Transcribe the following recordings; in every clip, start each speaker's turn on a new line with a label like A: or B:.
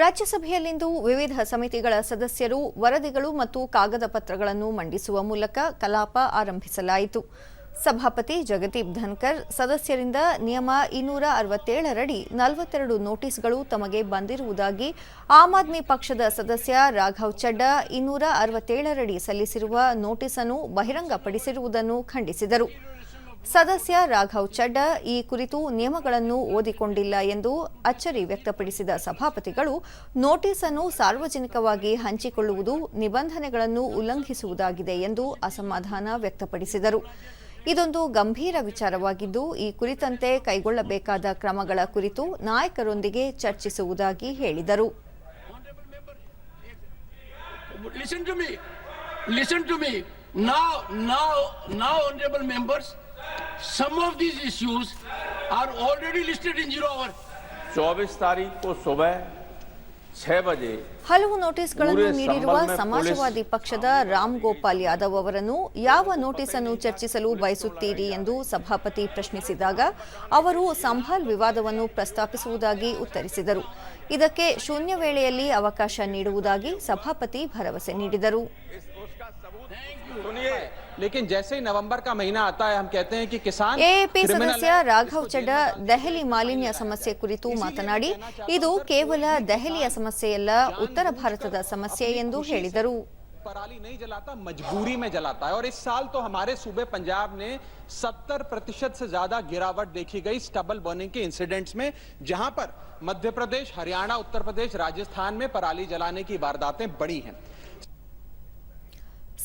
A: ರಾಜ್ಯಸಭೆಯಲ್ಲಿಂದು ವಿವಿಧ ಸಮಿತಿಗಳ ಸದಸ್ಯರು, ವರದಿಗಳು ಮತ್ತು ಕಾಗದ ಪತ್ರಗಳನ್ನು ಮಂಡಿಸುವ ಮೂಲಕ ಕಲಾಪ ಆರಂಭಿಸಲಾಯಿತು. ಸಭಾಪತಿ ಜಗದೀಪ್ ಧನ್ಕರ್, ಸದಸ್ಯರಿಂದ ನಿಯಮ ಇನ್ನೂರ ಅರವತ್ತೇಳರಡಿ ನಲವತ್ತೆರಡು ನೋಟಿಸ್ಗಳು ತಮಗೆ ಬಂದಿರುವುದಾಗಿ ಆಮ್ ಆದ್ಮಿ ಪಕ್ಷದ ಸದಸ್ಯ ರಾಘವ್ ಚಡ್ಡಾ ಇನ್ನೂರ ಅರವತ್ತೇಳರಡಿ ಸಲ್ಲಿಸಿರುವ ನೋಟಿಸನ್ನು ಬಹಿರಂಗಪಡಿಸಿರುವುದನ್ನು ಖಂಡಿಸಿದರು. ಸದಸ್ಯ ರಾಘವ್ ಚಡ್ಡ ಈ ಕುರಿತು ನಿಯಮಗಳನ್ನು ಓದಿಕೊಂಡಿಲ್ಲ ಎಂದು ಅಚ್ಚರಿ ವ್ಯಕ್ತಪಡಿಸಿದ ಸಭಾಪತಿಗಳು ನೋಟಿಸ್ ಅನ್ನು ಸಾರ್ವಜನಿಕವಾಗಿ ಹಂಚಿಕೊಳ್ಳುವುದು ನಿಬಂಧನೆಗಳನ್ನು ಉಲ್ಲಂಘಿಸುವುದಾಗಿದೆ ಎಂದು ಅಸಮಾಧಾನ ವ್ಯಕ್ತಪಡಿಸಿದರು. ಇದೊಂದು ಗಂಭೀರ ವಿಚಾರವಾಗಿದ್ದು, ಈ ಕುರಿತಂತೆ ಕೈಗೊಳ್ಳಬೇಕಾದ ಕ್ರಮಗಳ ಕುರಿತು ನಾಯಕರೊಂದಿಗೆ ಚರ್ಚಿಸುವುದಾಗಿ ಹೇಳಿದರು.
B: Listen to me. Now now now, honorable members some of these issues are already listed in zero hour
C: 24 तारीख को सुबह छह बजे
A: ಹಲವು ನೋಟಿಸ್ಗಳನ್ನು
C: ಪೂರೆ
A: ನೀಡಿರುವ
C: ಸಂಬಲ್ ಮೇ
A: ಸಮಾಜವಾದಿ ಪಕ್ಷದ ರಾಮ್ ಗೋಪಾಲ್ ಯಾದವ್ ಅವರನ್ನು ಯಾವ ನೋಟಿಸ್ ಅನ್ನು ಚರ್ಚಿಸಲು ಬಯಸುತ್ತೀರಿ ಎಂದು ಸಭಾಪತಿ ಪ್ರಶ್ನಿಸಿದಾಗ ಅವರು ಸಂಭಾಲ್ ವಿವಾದವನ್ನು ಪ್ರಸ್ತಾಪಿಸುವುದಾಗಿ ಉತ್ತರಿಸಿದರು ಇದಕ್ಕೆ ಶೂನ್ಯ ವೇಳೆಯಲ್ಲಿ ಅವಕಾಶ ನೀಡುವುದಾಗಿ ಸಭಾಪತಿ ಭರವಸೆ ನೀಡಿದರು
C: सुनिए
D: लेकिन जैसे ही नवंबर का महीना आता है हम कहते हैं कि किसान
A: ಎಎಪಿ
D: criminal
A: ಸದಸ್ಯ
D: है,
A: ರಾಘವ್
D: इसको
A: ಚಡ್ಡಾ ದೆಹಲಿ ಮಾಲಿನ್ಯ ಸಮಸ್ಯೆ ಕುರಿತು ಮಾತನಾಡಿ ಇದು ಕೇವಲ ದೆಹಲಿಯ ಸಮಸ್ಯೆಯಲ್ಲ ಉತ್ತರ ಭಾರತದ ಸಮಸ್ಯೆ ಎಂದು ಹೇಳಿದರು
D: पराली नहीं जलाता मजबूरी में जलाता है और इस साल तो हमारे सूबे पंजाब ने 70 प्रतिशत से ज्यादा गिरावट देखी गई स्टबल बर्निंग के इंसिडेंट्स में जहां पर मध्य प्रदेश हरियाणा उत्तर प्रदेश राजस्थान में पराली जलाने की वारदातें बढ़ी हैं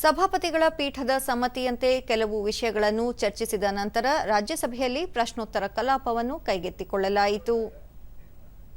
A: ಸಭಾಪತಿಗಳ ಪೀಠದ ಸಮ್ಮತಿಯಂತೆ ಕೆಲವು ವಿಷಯಗಳನ್ನು ಚರ್ಚಿಸಿದ ನಂತರ ರಾಜ್ಯಸಭೆಯಲ್ಲಿ ಪ್ರಶ್ನೋತ್ತರ ಕಲಾಪವನ್ನು ಕೈಗೆತ್ತಿಕೊಳ್ಳಲಾಯಿತು.